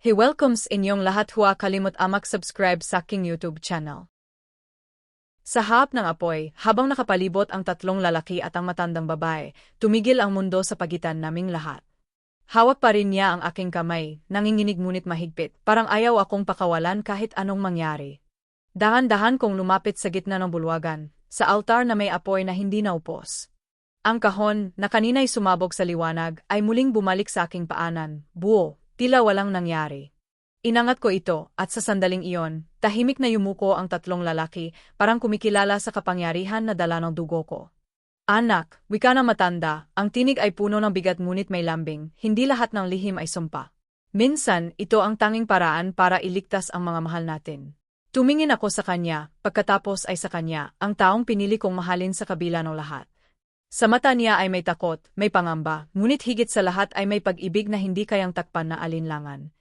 He welcomes inyong lahat huwa kalimut amak subscribe sa aking YouTube channel. Sa harap ng apoy, habang nakapalibot ang tatlong lalaki at ang matandang babae, tumigil ang mundo sa pagitan naming lahat. Hawak pa rin niya ang aking kamay, nanginginig ngunit mahigpit, parang ayaw akong pakawalan kahit anong mangyari. Dahan-dahan kong lumapit sa gitna ng bulwagan, sa altar na may apoy na hindi naupos. Ang kahon, na kanina'y sumabog sa liwanag, ay muling bumalik sa aking paanan, buo, Tila walang nangyari. Inangat ko ito, at sa sandaling iyon, tahimik na yumuko ang tatlong lalaki, parang kumikilala sa kapangyarihan na dala ng dugo ko. Anak, wika na matanda, ang tinig ay puno ng bigat ngunit may lambing, hindi lahat ng lihim ay sumpa. Minsan, ito ang tanging paraan para iligtas ang mga mahal natin. Tumingin ako sa kanya, pagkatapos ay sa kanya, ang taong pinili kong mahalin sa kabila ng lahat. Sa mata niya ay may takot, may pangamba, ngunit higit sa lahat ay may pag-ibig na hindi kayang takpan na alinlangan.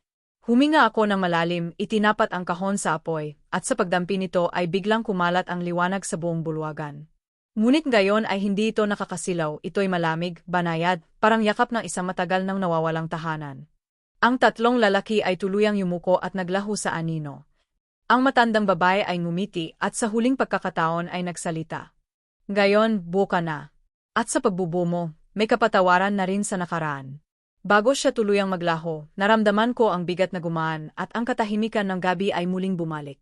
Huminga ako ng malalim, itinapat ang kahon sa apoy, at sa pagdampi nito ay biglang kumalat ang liwanag sa buong bulwagan. Ngunit gayon ay hindi ito nakakasilaw, ito'y malamig, banayad, parang yakap ng isang matagal nang nawawalang tahanan. Ang tatlong lalaki ay tuluyang yumuko at naglaho sa anino. Ang matandang babae ay ngumiti at sa huling pagkakataon ay nagsalita. Gayon, buka na. At sa pagbubo mo, may kapatawaran na rin sa nakaraan. Bago siya tuluyang maglaho, naramdaman ko ang bigat na gumaan at ang katahimikan ng gabi ay muling bumalik.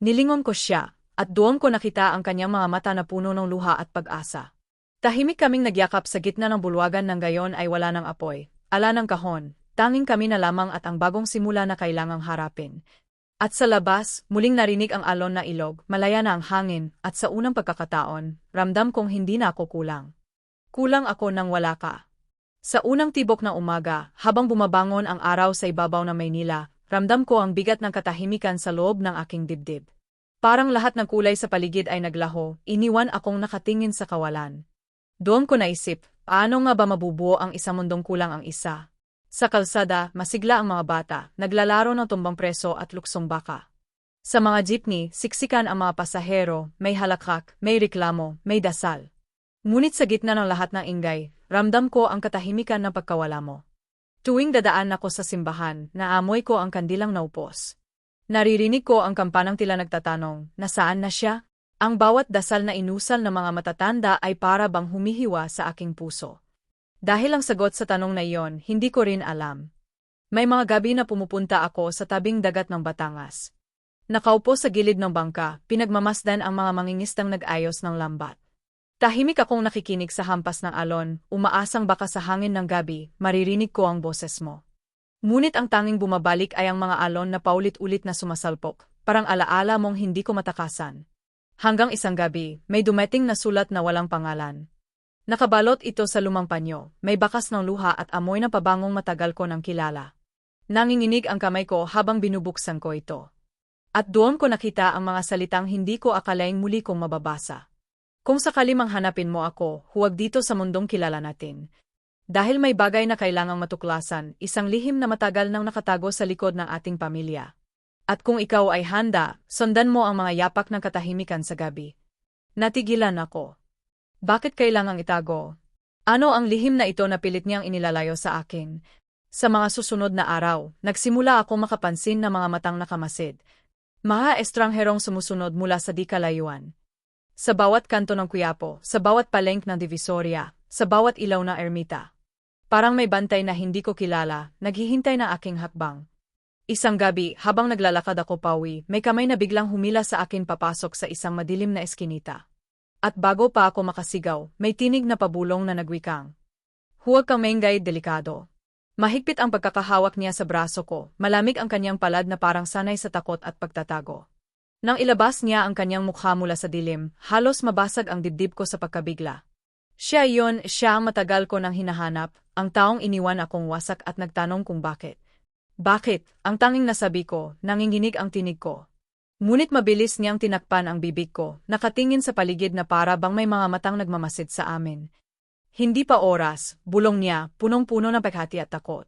Nilingon ko siya, at doon ko nakita ang kanyang mga mata na puno ng luha at pag-asa. Tahimik kaming nagyakap sa gitna ng bulwagan ng gayon ay wala ng apoy, ala ng kahon, tanging kami na lamang at ang bagong simula na kailangang harapin. At sa labas, muling narinig ang alon na ilog, malaya na ang hangin, at sa unang pagkakataon, ramdam kong hindi na ako kulang. Kulang ako nang wala ka. Sa unang tibok ng umaga, habang bumabangon ang araw sa ibabaw ng Maynila, ramdam ko ang bigat ng katahimikan sa loob ng aking dibdib. Parang lahat ng kulay sa paligid ay naglaho, iniwan akong nakatingin sa kawalan. Doon ko naisip, paano nga ba mabubuo ang isang mundong kulang ang isa? Sa kalsada, masigla ang mga bata, naglalaro ng tumbang preso at luksong baka. Sa mga jeepney, siksikan ang mga pasahero, may halakak, may reklamo, may dasal. Ngunit sa gitna ng lahat ng ingay, ramdam ko ang katahimikan ng pagkawala mo. Tuwing dadaan ako sa simbahan, naamoy ko ang kandilang naupos. Naririnig ko ang kampanang tila nagtatanong, nasaan na siya? Ang bawat dasal na inusal ng mga matatanda ay para bang humihiwa sa aking puso. Dahil ang sagot sa tanong na iyon, hindi ko rin alam. May mga gabi na pumupunta ako sa tabing dagat ng Batangas. Nakaupo sa gilid ng bangka, pinagmamasdan ang mga mangingistang nag-ayos ng lambat. Tahimik akong nakikinig sa hampas ng alon, umaasang baka sa hangin ng gabi, maririnig ko ang boses mo. Ngunit ang tanging bumabalik ay ang mga alon na paulit-ulit na sumasalpok, parang alaala mong hindi ko matakasan. Hanggang isang gabi, may dumating na sulat na walang pangalan. Nakabalot ito sa lumang panyo, may bakas ng luha at amoy na pabangong matagal ko ng kilala. Nanginginig ang kamay ko habang binubuksan ko ito. At doon ko nakita ang mga salitang hindi ko akalaing muli kong mababasa. Kung sakali mang hanapin mo ako, huwag dito sa mundong kilala natin. Dahil may bagay na kailangang matuklasan, isang lihim na matagal nang nakatago sa likod ng ating pamilya. At kung ikaw ay handa, sundan mo ang mga yapak ng katahimikan sa gabi. Natigilan ako. Bakit kailangang itago? Ano ang lihim na ito na pilit niyang inilalayo sa akin? Sa mga susunod na araw, nagsimula ako makapansin na mga matang nakamasid. Mga estrangherong sumusunod mula sa di kalayuan. Sa bawat kanto ng Quiapo, sa bawat palengk ng Divisoria, sa bawat ilaw na ermita. Parang may bantay na hindi ko kilala, naghihintay na aking hakbang. Isang gabi, habang naglalakad ako pawi, may kamay na biglang humila sa akin papasok sa isang madilim na eskinita. At bago pa ako makasigaw, may tinig na pabulong na nagwikang. Huwag kang maingay, delikado. Mahigpit ang pagkakahawak niya sa braso ko, malamig ang kanyang palad na parang sanay sa takot at pagtatago. Nang ilabas niya ang kanyang mukha mula sa dilim, halos mabasag ang dibdib ko sa pagkabigla. Siya iyon, siya ang matagal ko nang hinahanap, ang taong iniwan akong wasak at nagtanong kung bakit. Bakit? Ang tanging nasabi ko, nanginginig ang tinig ko. Ngunit mabilis niyang tinakpan ang bibig ko, nakatingin sa paligid na para bang may mga matang nagmamasid sa amin. Hindi pa oras, bulong niya, punong-puno ng paghati at takot.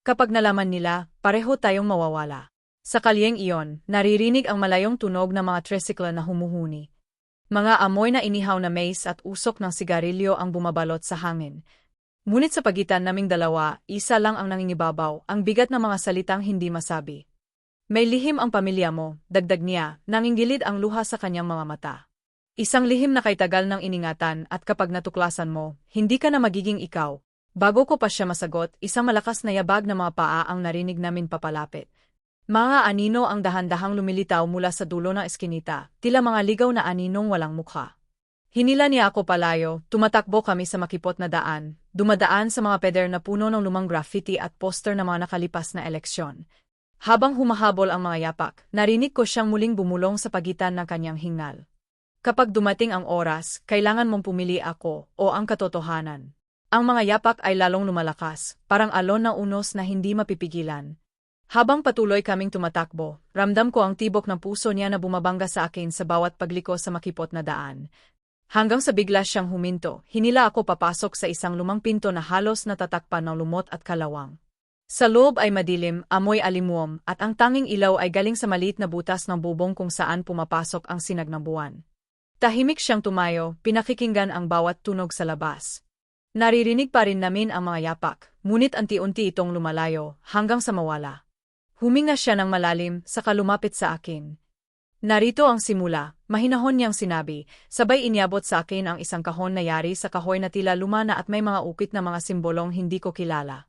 Kapag nalaman nila, pareho tayong mawawala. Sa kalyeng iyon, naririnig ang malayong tunog ng mga tricycle na humuhuni. Mga amoy na inihaw na mace at usok ng sigarilyo ang bumabalot sa hangin. Ngunit sa pagitan naming dalawa, isa lang ang nangingibabaw, ang bigat ng mga salitang hindi masabi. May lihim ang pamilya mo, dagdag niya, nangingilid ang luha sa kanyang mga mata. Isang lihim na kay tagal ng iningatan at kapag natuklasan mo, hindi ka na magiging ikaw. Bago ko pa siya masagot, isang malakas na yabag na mga paa ang narinig namin papalapit. Mga anino ang dahan-dahang lumilitaw mula sa dulo ng eskinita, tila mga ligaw na aninong walang mukha. Hinila niya ako palayo, tumatakbo kami sa makipot na daan, dumadaan sa mga peder na puno ng lumang graffiti at poster ng mga nakalipas na eleksyon. Habang humahabol ang mga yapak, narinig ko siyang muling bumulong sa pagitan ng kanyang hingal. Kapag dumating ang oras, kailangan mong pumili ako o ang katotohanan. Ang mga yapak ay lalong lumalakas, parang alon na unos na hindi mapipigilan. Habang patuloy kaming tumatakbo, ramdam ko ang tibok ng puso niya na bumabangga sa akin sa bawat pagliko sa makipot na daan. Hanggang sa bigla siyang huminto, hinila ako papasok sa isang lumang pinto na halos natatakpan ng lumot at kalawang. Sa loob ay madilim, amoy alimuom, at ang tanging ilaw ay galing sa maliit na butas ng bubong kung saan pumapasok ang sinag ng buwan. Tahimik siyang tumayo, pinakikinggan ang bawat tunog sa labas. Naririnig pa rin namin ang mga yapak, ngunit anti-unti itong lumalayo, hanggang sa mawala. Huminga siya ng malalim, saka lumapit sa akin. Narito ang simula, mahinahon niyang sinabi, sabay inyabot sa akin ang isang kahon na yari sa kahoy na tila lumana at may mga ukit na mga simbolong hindi ko kilala.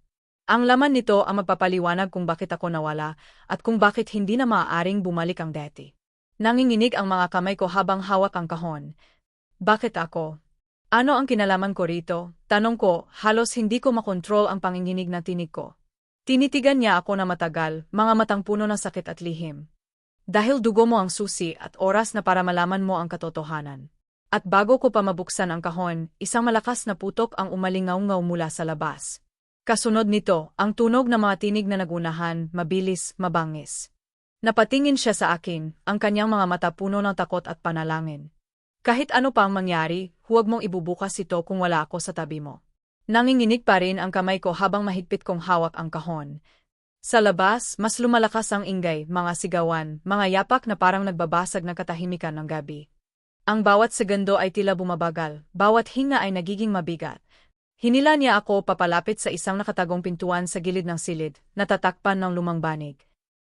Ang laman nito ang magpapaliwanag kung bakit ako nawala at kung bakit hindi na maaaring bumalik ang deti. Nanginginig ang mga kamay ko habang hawak ang kahon. Bakit ako? Ano ang kinalaman ko rito? Tanong ko, halos hindi ko makontrol ang panginginig na tinig ko. Tinitigan niya ako na matagal, mga matang puno ng sakit at lihim. Dahil dugo mo ang susi at oras na para malaman mo ang katotohanan. At bago ko pa mabuksan ang kahon, isang malakas na putok ang umalingaw-ngaw mula sa labas. Kasunod nito, ang tunog ng mga tinig na nagunahan, mabilis, mabangis. Napatingin siya sa akin, ang kanyang mga mata puno ng takot at panalangin. Kahit ano pa ang mangyari, huwag mong ibubukas ito kung wala ako sa tabi mo. Nanginginig pa rin ang kamay ko habang mahigpit kong hawak ang kahon. Sa labas, mas lumalakas ang ingay, mga sigawan, mga yapak na parang nagbabasag ng katahimikan ng gabi. Ang bawat segundo ay tila bumabagal, bawat hinga ay nagiging mabigat, Hinila niya ako papalapit sa isang nakatagong pintuan sa gilid ng silid, natatakpan ng lumang banig.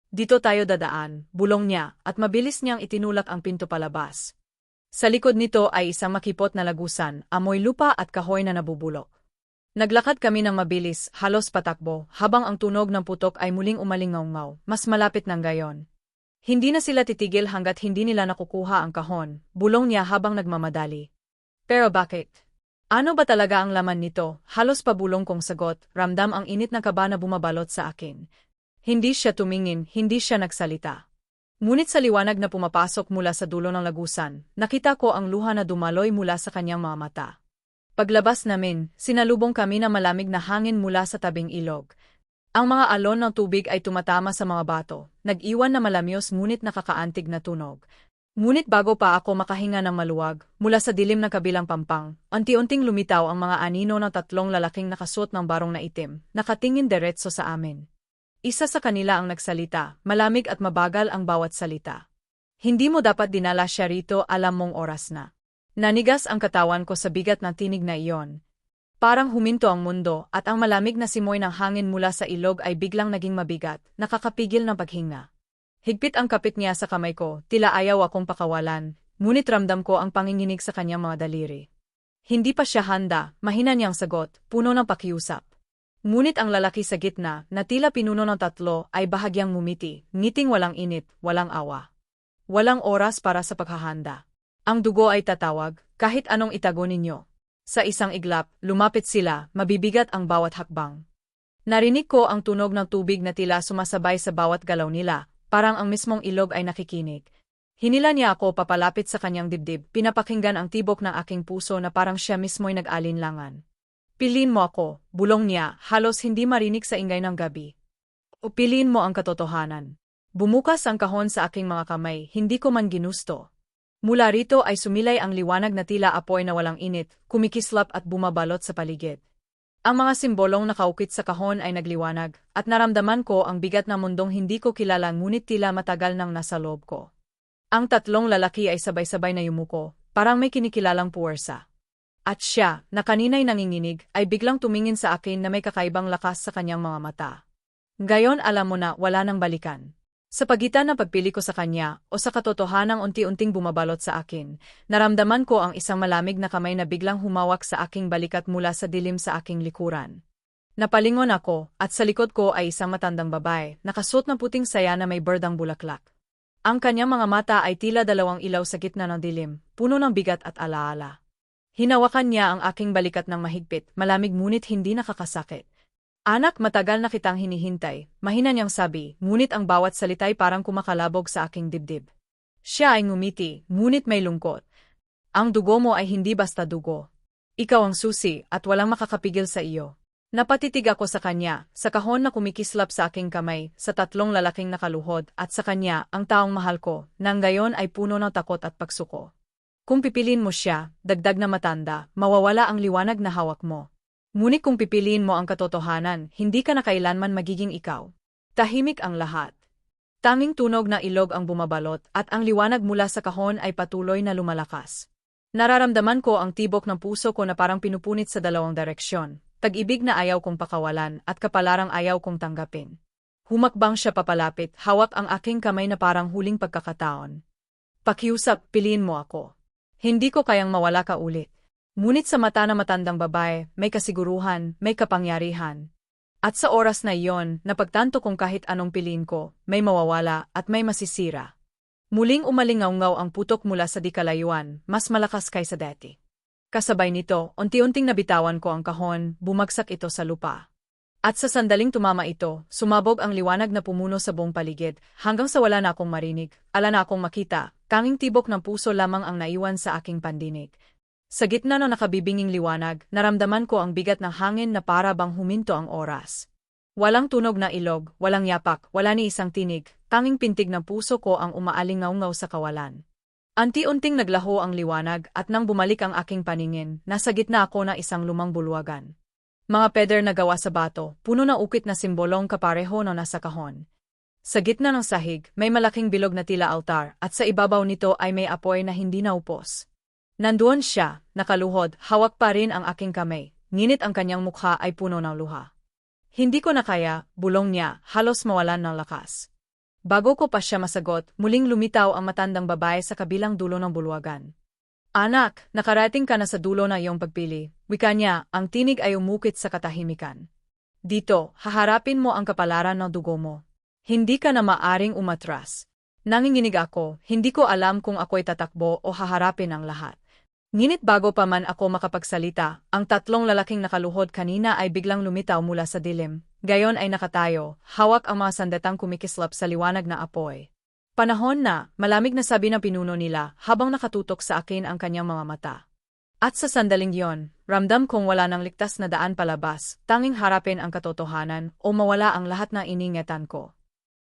Dito tayo dadaan, bulong niya, at mabilis niyang itinulak ang pinto palabas. Sa likod nito ay isang makipot na lagusan, amoy lupa at kahoy na nabubulok. Naglakad kami ng mabilis, halos patakbo, habang ang tunog ng putok ay muling umalingaw-ngaw, mas malapit ng gayon. Hindi na sila titigil hanggat hindi nila nakukuha ang kahon, bulong niya habang nagmamadali. Pero bakit? Ano ba talaga ang laman nito? Halos pabulong kong sagot, ramdam ang init na kaba na bumabalot sa akin. Hindi siya tumingin, hindi siya nagsalita. Ngunit sa liwanag na pumapasok mula sa dulo ng lagusan, nakita ko ang luha na dumaloy mula sa kanyang mga mata. Paglabas namin, sinalubong kami na malamig na hangin mula sa tabing ilog. Ang mga alon ng tubig ay tumatama sa mga bato, nag-iwan na malamyos ngunit nakakaantig na tunog. Ngunit bago pa ako makahinga ng maluwag, mula sa dilim na kabilang pampang, unti-unting lumitaw ang mga anino ng tatlong lalaking nakasuot ng barong na itim, nakatingin diretso sa amin. Isa sa kanila ang nagsalita, malamig at mabagal ang bawat salita. Hindi mo dapat dinala siya rito, alam mong oras na. Nanigas ang katawan ko sa bigat na tinig na iyon. Parang huminto ang mundo at ang malamig na simoy ng hangin mula sa ilog ay biglang naging mabigat, nakakapigil ng paghinga. Higpit ang kapit niya sa kamay ko, tila ayaw akong pakawalan, ngunit ramdam ko ang panginginig sa kanyang mga daliri. Hindi pa siya handa, mahina niyang sagot, puno ng pakiusap. Ngunit ang lalaki sa gitna, na tila pinuno ng tatlo, ay bahagyang mumiti, ngiting walang init, walang awa. Walang oras para sa paghahanda. Ang dugo ay tatawag, kahit anong itago ninyo. Sa isang iglap, lumapit sila, mabibigat ang bawat hakbang. Narinig ko ang tunog ng tubig na tila sumasabay sa bawat galaw nila, Parang ang mismong ilog ay nakikinig. Hinila niya ako papalapit sa kanyang dibdib, pinapakinggan ang tibok ng aking puso na parang siya mismo'y nag-alinlangan. Pilin mo ako, bulong niya, halos hindi marinig sa ingay ng gabi. O piliin mo ang katotohanan. Bumukas ang kahon sa aking mga kamay, hindi ko man ginusto. Mula rito ay sumilay ang liwanag na tila apoy na walang init, kumikislap at bumabalot sa paligid. Ang mga simbolong nakaukit sa kahon ay nagliwanag, at naramdaman ko ang bigat na mundong hindi ko kilala ngunit tila matagal nang nasa loob ko. Ang tatlong lalaki ay sabay-sabay na yumuko, parang may kinikilalang puwersa. At siya, na kanina'y nanginginig, ay biglang tumingin sa akin na may kakaibang lakas sa kanyang mga mata. Gayon alam mo na wala nang balikan. Sa pagitan ng pagpili ko sa kanya o sa katotohanang unti-unting bumabalot sa akin, naramdaman ko ang isang malamig na kamay na biglang humawak sa aking balikat mula sa dilim sa aking likuran. Napalingon ako at sa likod ko ay isang matandang babae, nakasuot ng puting saya na may berdang bulaklak. Ang kanyang mga mata ay tila dalawang ilaw sa gitna ng dilim, puno ng bigat at alaala. Hinawakan niya ang aking balikat ng mahigpit, malamig ngunit hindi nakakasakit. Anak, matagal na kitang hinihintay, mahina niyang sabi, ngunit ang bawat salitay parang kumakalabog sa aking dibdib. Siya ay ngumiti, ngunit may lungkot. Ang dugo mo ay hindi basta dugo. Ikaw ang susi at walang makakapigil sa iyo. Napatitig ako sa kanya, sa kahon na kumikislap sa aking kamay, sa tatlong lalaking nakaluhod, at sa kanya, ang taong mahal ko, nang gayon ay puno ng takot at pagsuko. Kung pipilin mo siya, dagdag na matanda, mawawala ang liwanag na hawak mo. Ngunit kung pipiliin mo ang katotohanan, hindi ka na kailanman magiging ikaw. Tahimik ang lahat. Tanging tunog na ilog ang bumabalot at ang liwanag mula sa kahon ay patuloy na lumalakas. Nararamdaman ko ang tibok ng puso ko na parang pinupunit sa dalawang direksyon, tag-ibig na ayaw kong pakawalan at kapalarang ayaw kong tanggapin. Humakbang siya papalapit, hawak ang aking kamay na parang huling pagkakataon. Pakiusap, piliin mo ako. Hindi ko kayang mawala ka ulit. Ngunit sa mata na matandang babae, may kasiguruhan, may kapangyarihan. At sa oras na iyon, napagtanto kong kahit anong piliin ko, may mawawala at may masisira. Muling umalingaw-ngaw ang putok mula sa dikalayuan, mas malakas kaysa dati. Kasabay nito, unti-unting nabitawan ko ang kahon, bumagsak ito sa lupa. At sa sandaling tumama ito, sumabog ang liwanag na pumuno sa buong paligid, hanggang sa wala na akong marinig, ala na akong makita, tanging tibok ng puso lamang ang naiwan sa aking pandinig. Sa gitna ng nakabibinging liwanag, naramdaman ko ang bigat ng hangin na para bang huminto ang oras. Walang tunog na ilog, walang yapak, wala ni isang tinig, tanging pintig ng puso ko ang umaalingaw-ngaw sa kawalan. Anti-unting naglaho ang liwanag at nang bumalik ang aking paningin, nasa gitna ako na isang lumang bulwagan. Mga peder na gawa sa bato, puno ng ukit na simbolong kapareho na nasa kahon. Sa gitna ng sahig, may malaking bilog na tila altar at sa ibabaw nito ay may apoy na hindi naupos. Nandoon siya, nakaluhod, hawak pa rin ang aking kamay, nginit ang kanyang mukha ay puno ng luha. Hindi ko na kaya, bulong niya, halos mawalan ng lakas. Bago ko pa siya masagot, muling lumitaw ang matandang babae sa kabilang dulo ng bulwagan. Anak, nakarating ka na sa dulo na iyong pagpili. Wika niya, ang tinig ay umukit sa katahimikan. Dito, haharapin mo ang kapalaran ng dugo mo. Hindi ka na maaring umatras. Nanginginig ako, hindi ko alam kung ako'y tatakbo o haharapin ang lahat. Nginit bago pa man ako makapagsalita, ang tatlong lalaking nakaluhod kanina ay biglang lumitaw mula sa dilim. Gayon ay nakatayo, hawak ang mga sandatang kumikislap sa liwanag na apoy. Panahon na, malamig na sabi ng pinuno nila habang nakatutok sa akin ang kanyang mga mata. At sa sandaling yon, ramdam kong wala nang ligtas na daan palabas, tanging harapin ang katotohanan o mawala ang lahat ng iningatan ko.